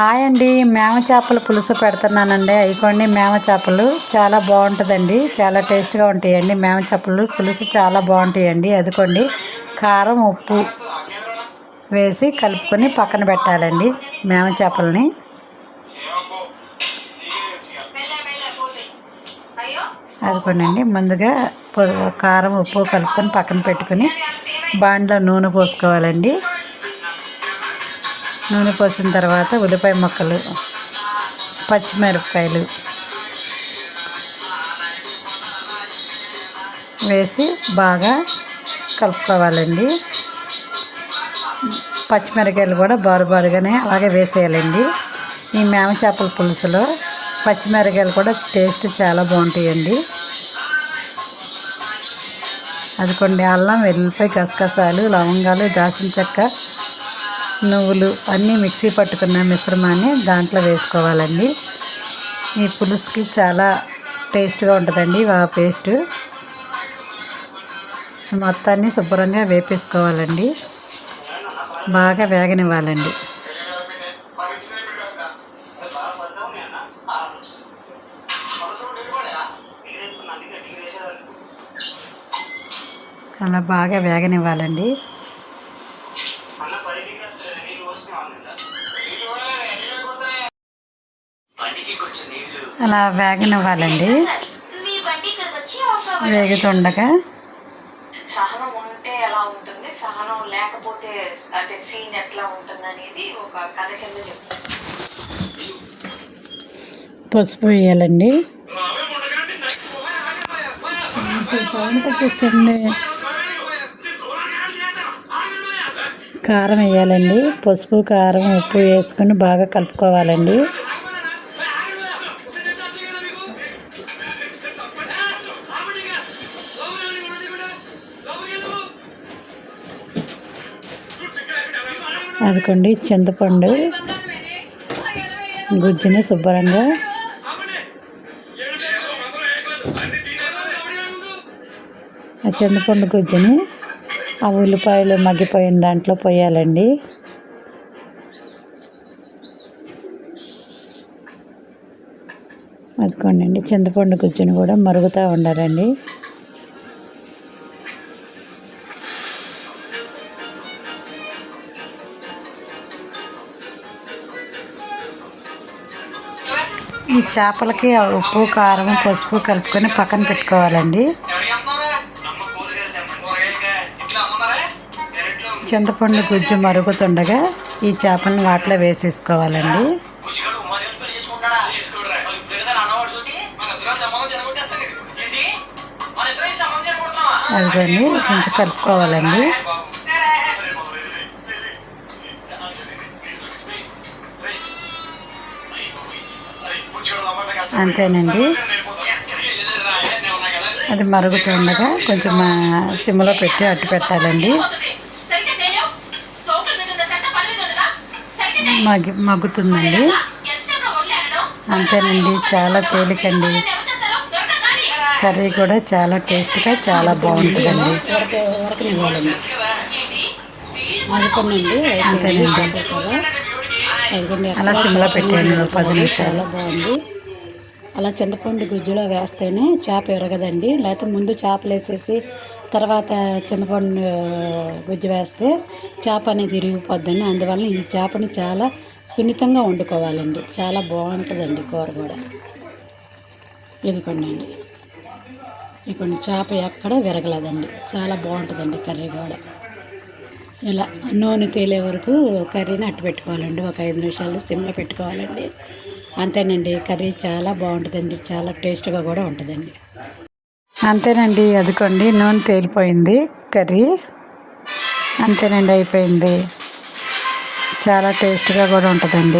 Hi అండి. మేమ చేపల పులుసు పెడుతున్నానండి. అయిపోండి మేమ చేపలు చాలా బాగుంటుందండి. చాలా టేస్ట్గా ఉంటాయండి. మేమ చేపలు పులుసు చాలా బాగుంటాయండి. అదికోండి కారం ఉప్పు వేసి కలుపుకొని పక్కన పెట్టాలండి మేమ చేపలని. అదికోండి ముందుగా కారం ఉప్పు కలుపుకొని పక్కన పెట్టుకొని బాండ్లో నూనె పోసుకోవాలండి. నూనె పోసిన తర్వాత ఉల్లిపాయ ముక్కలు పచ్చిమిరపకాయలు వేసి బాగా కలుపుకోవాలండి. పచ్చిమిరపకాయలు కూడా బారు బారుగానే అలాగే వేసేయాలండి. ఈ మేమ చేపల పులుసులో పచ్చిమిరపకాయలు కూడా టేస్ట్ చాలా బాగుంటాయండి. అదికోండి అల్లం వెల్లిపాయ గసగసాలు లవంగాలు దాచిన చెక్క నువ్వులు అన్నీ మిక్సీ పట్టుకున్న మిశ్రమాన్ని దాంట్లో వేసుకోవాలండి. ఈ పులుసుకి చాలా టేస్ట్గా ఉంటుందండి ఆ పేస్ట్. మొత్తాన్ని శుభ్రంగా వేపేసుకోవాలండి. బాగా వేగనివ్వాలండి. అలా బాగా వేగనివ్వాలండి. అలా వేగనివ్వాలండి. వేగుతుండగా. సహనం ఉంటే ఎలా ఉంటుంది? సహనం లేకపోతే అంటే సీన్ ఎట్లా ఉంటుంది అనేది ఒక కథ కింద చెప్తాను. పసుపు వేయాలండి. తెచ్చండి కారం వేయాలండి. పసుపు కారం ఉప్పు వేసుకొని బాగా కలుపుకోవాలండి. అదికోండి చింతపండు గుజ్జుని శుభ్రంగా ఆ చింతపండు గుజ్జుని ఆ ఉల్లిపాయలు మగ్గిపోయిన దాంట్లో పోయాలండి. అదికోండి చింతపండు గుజ్జుని కూడా మరుగుతూ ఉండాలండి. ఈ చేపలకి ఉప్పు కారం పసుపు కలుపుకొని పక్కన పెట్టుకోవాలండి. చింతపండు గుజ్జు మరుగుతుండగా ఈ చేపలను వాటిలో వేసేసుకోవాలండి. అదిగోండి ఉమాదేవి కలుపుకోవాలండి. అంతేనండి. అది మరుగుతుండగా కొంచెం సిమ్లో పెట్టి అట్టు పెట్టాలండి. మగ్గి మగ్గుతుందండి. అంతేనండి చాలా తేలికండి. కర్రీ కూడా చాలా టేస్ట్గా చాలా బాగుంటుందండి. ఏంటి అంతేనండి. అలా సిమ్లో పెట్టాను పది నిమిషాలు. బాగుంది. అలా చింతపండు గుజ్జులో వేస్తేనే చేప ఎరగదండి. లేకపోతే ముందు చేపలు వేసేసి తర్వాత చింతపండు గుజ్జు వేస్తే చేప అనేది ఇరిగిపోద్దండి. అందువలన ఈ చేపని చాలా సున్నితంగా వండుకోవాలండి. చాలా బాగుంటుందండి కూర కూడా. ఇదిగోండి ఇదిగోండి చేప ఎక్కడ విరగలేదండి. చాలా బాగుంటుందండి కర్రీ కూడా. ఇలా నూనె తేలే వరకు కర్రీని అట్టు పెట్టుకోవాలండి. ఒక ఐదు నిమిషాలు సిమ్లో పెట్టుకోవాలండి. అంతేనండి కర్రీ చాలా బాగుంటుందండి చాలా టేస్ట్గా కూడా ఉంటుందండి. అంతేనండి అదికోండి నూనె తేలిపోయింది కర్రీ. అంతేనండి అయిపోయింది. చాలా టేస్ట్గా కూడా ఉంటుందండి.